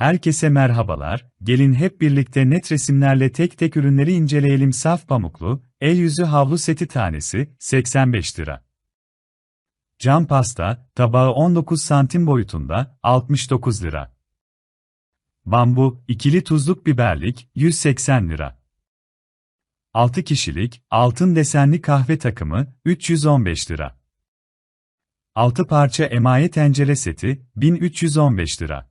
Herkese merhabalar, gelin hep birlikte net resimlerle tek tek ürünleri inceleyelim. Saf pamuklu, el yüzü havlu seti tanesi, 85 lira. Cam pasta, tabağı 19 santim boyutunda, 69 lira. Bambu, ikili tuzluk biberlik, 180 lira. 6 kişilik, altın desenli kahve takımı, 315 lira. 6 parça emaye tencere seti, 1315 lira.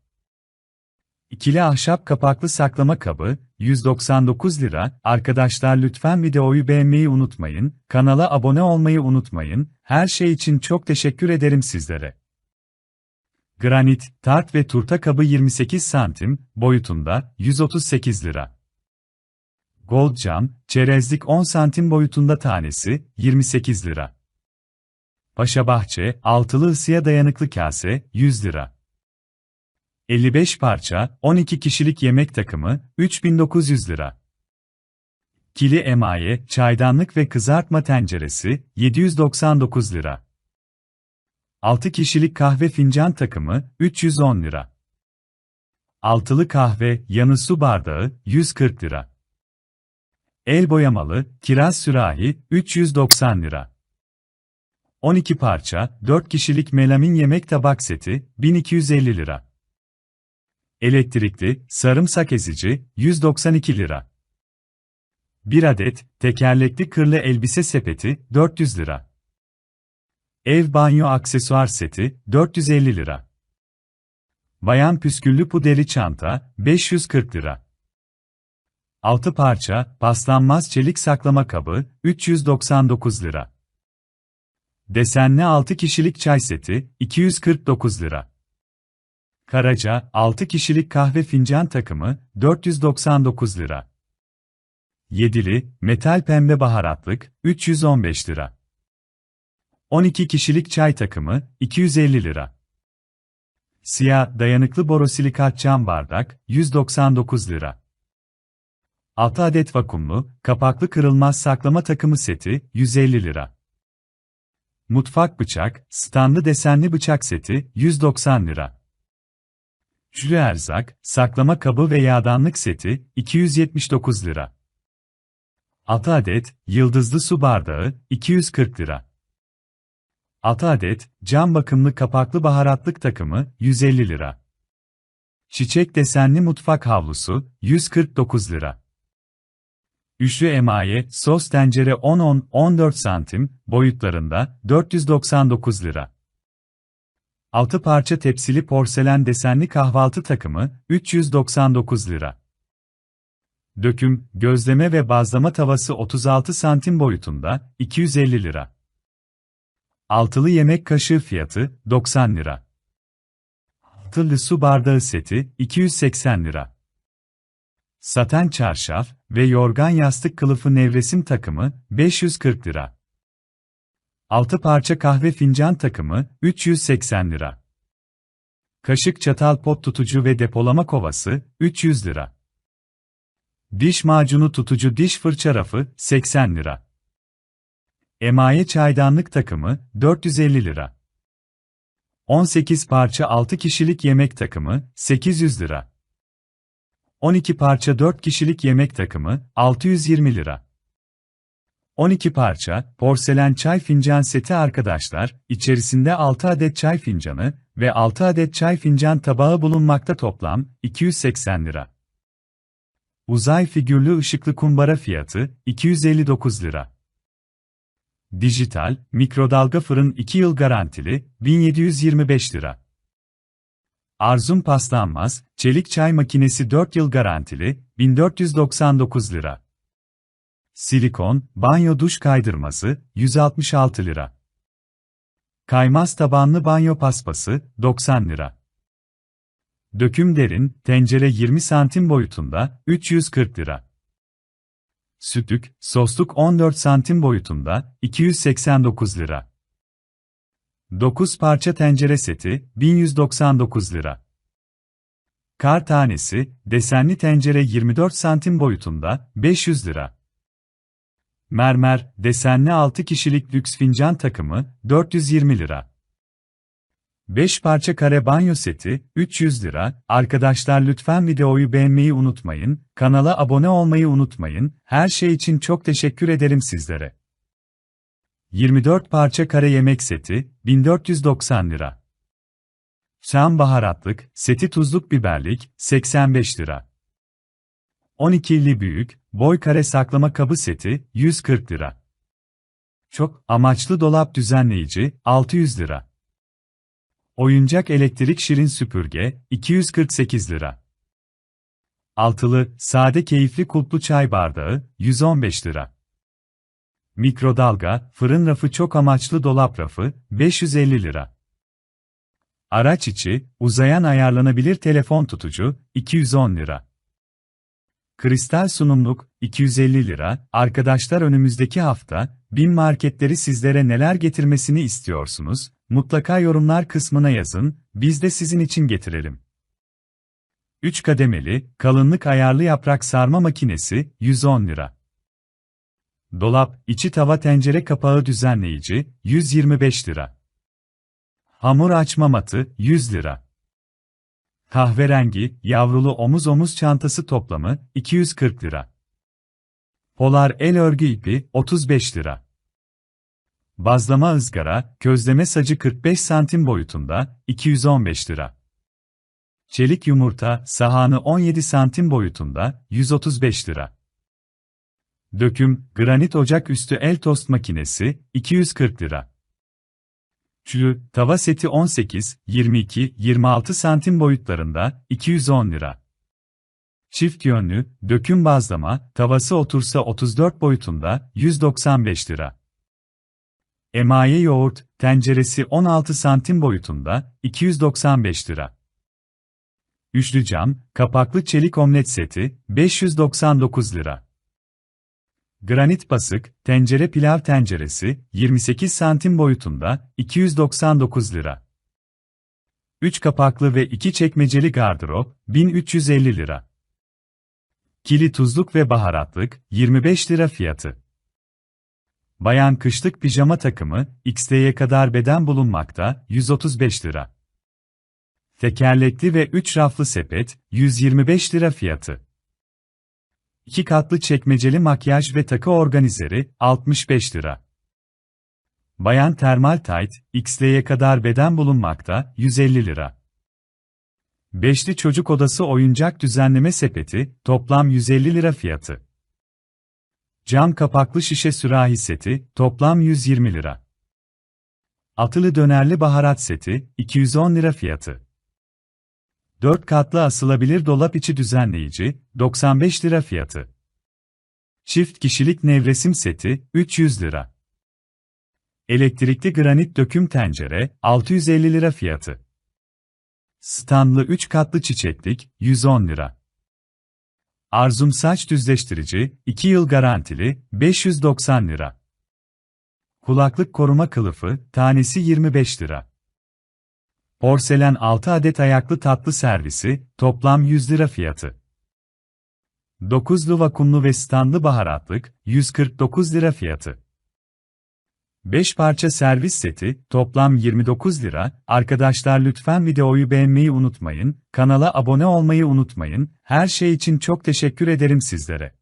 İkili ahşap kapaklı saklama kabı, 199 lira. Arkadaşlar lütfen videoyu beğenmeyi unutmayın, kanala abone olmayı unutmayın. Her şey için çok teşekkür ederim sizlere. Granit, tart ve turta kabı 28 santim, boyutunda, 138 lira. Gold cam, çerezlik 10 santim boyutunda tanesi, 28 lira. Paşa Bahçe, altılı ısıya dayanıklı kase, 100 lira. 55 parça, 12 kişilik yemek takımı, 3900 lira. Kili emaye, çaydanlık ve kızartma tenceresi, 799 lira. 6 kişilik kahve fincan takımı, 310 lira. Altılı kahve, yanı su bardağı, 140 lira. El boyamalı, kiraz sürahi, 390 lira. 12 parça, 4 kişilik melamin yemek tabak seti, 1250 lira. Elektrikli, sarımsak ezici, 192 lira. 1 adet, tekerlekli kırlı elbise sepeti, 400 lira. Ev banyo aksesuar seti, 450 lira. Bayan püsküllü pudeli çanta, 540 lira. 6 parça, paslanmaz çelik saklama kabı, 399 lira. Desenli 6 kişilik çay seti, 249 lira. Karaca, 6 kişilik kahve fincan takımı, 499 lira. Yedili, metal pembe baharatlık, 315 lira. 12 kişilik çay takımı, 250 lira. Siyah, dayanıklı borosilikat cam bardak, 199 lira. 6 adet vakumlu, kapaklı kırılmaz saklama takımı seti, 150 lira. Mutfak bıçak, standı desenli bıçak seti, 190 lira. Jülü erzak, saklama kabı ve yağdanlık seti, 279 lira. 6 adet, yıldızlı su bardağı, 240 lira. 6 adet, cam bakımlı kapaklı baharatlık takımı, 150 lira. Çiçek desenli mutfak havlusu, 149 lira. Üçlü emaye, sos tencere 10-10-14 santim, boyutlarında, 499 lira. 6 parça tepsili porselen desenli kahvaltı takımı, 399 lira. Döküm, gözleme ve bazlama tavası 36 santim boyutunda, 250 lira. Altılı yemek kaşığı fiyatı, 90 lira. Altılı su bardağı seti, 280 lira. Saten çarşaf ve yorgan yastık kılıfı nevresim takımı, 540 lira. 6 parça kahve fincan takımı, 380 lira. Kaşık çatal pot tutucu ve depolama kovası, 300 lira. Diş macunu tutucu diş fırça rafı, 80 lira. Emaye çaydanlık takımı, 450 lira. 18 parça 6 kişilik yemek takımı, 800 lira. 12 parça 4 kişilik yemek takımı, 620 lira. 12 parça, porselen çay fincan seti arkadaşlar, içerisinde 6 adet çay fincanı ve 6 adet çay fincan tabağı bulunmakta toplam, 280 lira. Uzay figürlü ışıklı kumbara fiyatı, 259 lira. Dijital, mikrodalga fırın 2 yıl garantili, 1725 lira. Arzum paslanmaz, çelik çay makinesi 4 yıl garantili, 1499 lira. Silikon, banyo duş kaydırması, 166 lira. Kaymaz tabanlı banyo paspası, 90 lira. Döküm derin, tencere 20 santim boyutunda, 340 lira. Sütük, sosluk 14 santim boyutunda, 289 lira. 9 parça tencere seti, 1199 lira. Kar tanesi, desenli tencere 24 santim boyutunda, 500 lira. Mermer, desenli 6 kişilik lüks fincan takımı, 420 lira. 5 parça kare banyo seti, 300 lira. Arkadaşlar lütfen videoyu beğenmeyi unutmayın, kanala abone olmayı unutmayın, her şey için çok teşekkür ederim sizlere. 24 parça kare yemek seti, 1490 lira. Şam baharatlık, seti tuzluk biberlik, 85 lira. 12'li büyük, boy kare saklama kabı seti, 140 lira. Çok amaçlı dolap düzenleyici, 600 lira. Oyuncak elektrik şirin süpürge, 248 lira. Altılı, sade keyifli kulplu çay bardağı, 115 lira. Mikrodalga, fırın rafı çok amaçlı dolap rafı, 550 lira. Araç içi, uzayan ayarlanabilir telefon tutucu, 210 lira. Kristal sunumluk, 250 lira. Arkadaşlar önümüzdeki hafta, bin marketleri sizlere neler getirmesini istiyorsunuz? Mutlaka yorumlar kısmına yazın, biz de sizin için getirelim. 3 kademeli, kalınlık ayarlı yaprak sarma makinesi, 110 lira. Dolap, içi tava tencere kapağı düzenleyici, 125 lira. Hamur açma matı, 100 lira. Kahverengi, yavrulu omuz omuz çantası toplamı, 240 lira. Polar el örgü ipi, 35 lira. Bazlama ızgara, közleme sacı 45 santim boyutunda, 215 lira. Çelik yumurta, sahanı 17 santim boyutunda, 135 lira. Döküm, granit ocak üstü el tost makinesi, 240 lira. Çülü, tava seti 18, 22, 26 santim boyutlarında, 210 lira. Çift yönlü, döküm bazlama, tavası otursa 34 boyutunda, 195 lira. Emaye yoğurt, tenceresi 16 santim boyutunda, 295 lira. Üçlü cam, kapaklı çelik omlet seti, 599 lira. Granit basık, tencere pilav tenceresi, 28 santim boyutunda, 299 lira. 3 kapaklı ve 2 çekmeceli gardırop, 1350 lira. Kili tuzluk ve baharatlık, 25 lira fiyatı. Bayan kışlık pijama takımı, XT'ye kadar beden bulunmakta, 135 lira. Tekerlekli ve 3 raflı sepet, 125 lira fiyatı. 2 katlı çekmeceli makyaj ve takı organizeri, 65 lira. Bayan termal tight, XL'ye kadar beden bulunmakta, 150 lira. Beşli çocuk odası oyuncak düzenleme sepeti, toplam 150 lira fiyatı. Cam kapaklı şişe sürahi seti, toplam 120 lira. Atılı dönerli baharat seti, 210 lira fiyatı. 4 katlı asılabilir dolap içi düzenleyici, 95 lira fiyatı. Çift kişilik nevresim seti, 300 lira. Elektrikli granit döküm tencere, 650 lira fiyatı. Standlı 3 katlı çiçeklik, 110 lira. Arzum saç düzleştirici, 2 yıl garantili, 590 lira. Kulaklık koruma kılıfı, tanesi 25 lira. Porselen 6 adet ayaklı tatlı servisi, toplam 100 lira fiyatı. 9'lu vakumlu ve standlı baharatlık, 149 lira fiyatı. 5 parça servis seti, toplam 29 lira. Arkadaşlar lütfen videoyu beğenmeyi unutmayın, kanala abone olmayı unutmayın, her şey için çok teşekkür ederim sizlere.